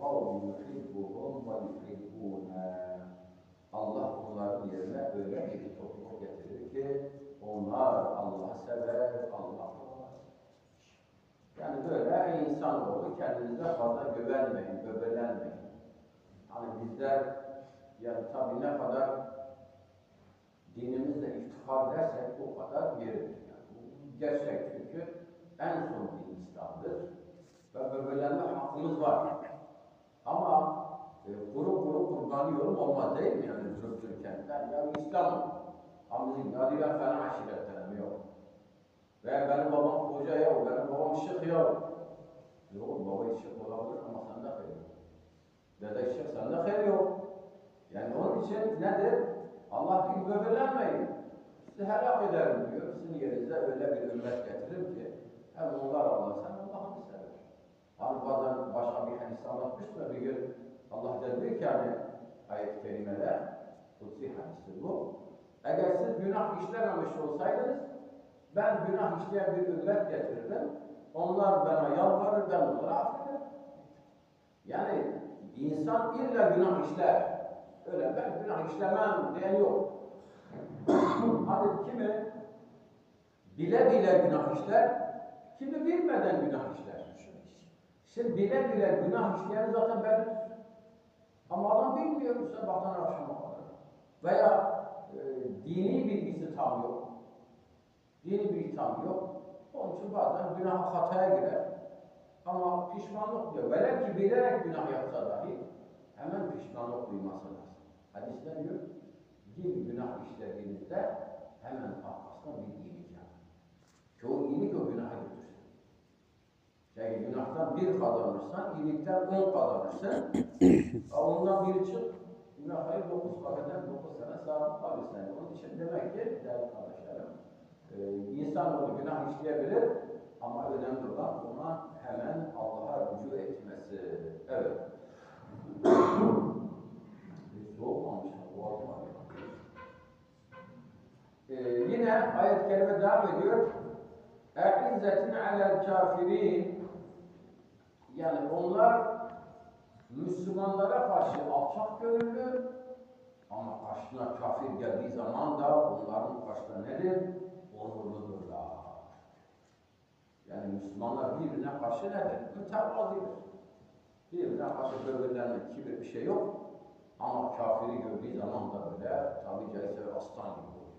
kavmi yuhibbuhum ve yuhibbuna. Allah onların yerine öyle bir topluluk getirir ki onlar Allah'ı sever, Allah. Yani böyle insan insanoğlu kendinize fazla güvenmeyin, böbelenmeyin. Hani bizler yani tabi ne kadar dinimizle iftihar dersek o kadar yeridir. Yani bu gerçek çünkü en son din İslam'dır ve böbelenme hakkımız var. Ama e, kuru kuru kurbanıyorum olmaz değil mi? Yani dururken. Ben ya İslam'ım. Ama bizim nadiren falan aşiretlerim yok. Veya benim babam hoca ya, benim babam şık ya. Yok baba şık olabilir ama sende hayır yok. Dede şık sende hayır yok. Yani onun için nedir? Allah diyor böbürlenmeyin. Sizi helak ederim diyor. Sizin yerinize öyle bir ümmet getiririm ki hem onlar Allah sen Allah'ını sever. Hani bazen başka bir hadis anlatmış da bir gün Allah dedi ki yani ayet-i kerimede kutsi hadistir bu. Eğer siz günah işlememiş olsaydınız ben günah işleyen bir ümmet getirirdim. Onlar bana yalvarır, ben onları affederim. Yani insan illa günah işler. Öyle ben günah işlemem diyen yok. Hadi kimi bile bile günah işler, kimi bilmeden günah işler. Şimdi bile bile günah işleyen zaten bellidir. Ama adam bilmiyor sabahtan akşama kadar. Veya e, dini bilgisi tam yok. Dini bilgi tam yok. Onun için bazen günah hataya girer. Ama pişmanlık diyor. Velev ki bilerek günah yapsa dahi hemen pişmanlık duyması lazım. Hadisler diyor, bir günah işlediğinizde hemen arkasına bir iyilik yapın. Çoğu iyilik o günahtan bir kazanırsan, iyilikten on kazanırsın. Ondan biri çık, günahı dokuz kazanır, dokuz sene sağlık kalırsan. Onun için demek ki değerli kardeşlerim, e, insanoğlu günah işleyebilir ama önemli olan ona hemen Allah'a rücu etmesi. Evet. Bir soğuk olmuş, boğazım ağrıyor. Ee, yine ayet-i kerime devam ediyor. اَعِزَّةٍ عَلَى الْكَافِرِينَ yani onlar Müslümanlara karşı alçak gönüllü ama karşına kafir geldiği zaman da onların karşısında nedir? Onurludurlar. Yani Müslümanlar birbirine karşı nedir? Mütevazidir. Birbirine karşı böbürlenme, kibir bir şey yok. Ama kafiri gördüğü zaman da böyle tabi caizse aslan gibi oluyor.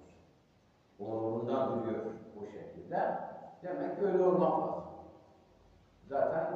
Onurundan duruyor bu şekilde. Demek öyle olmak lazım. Zaten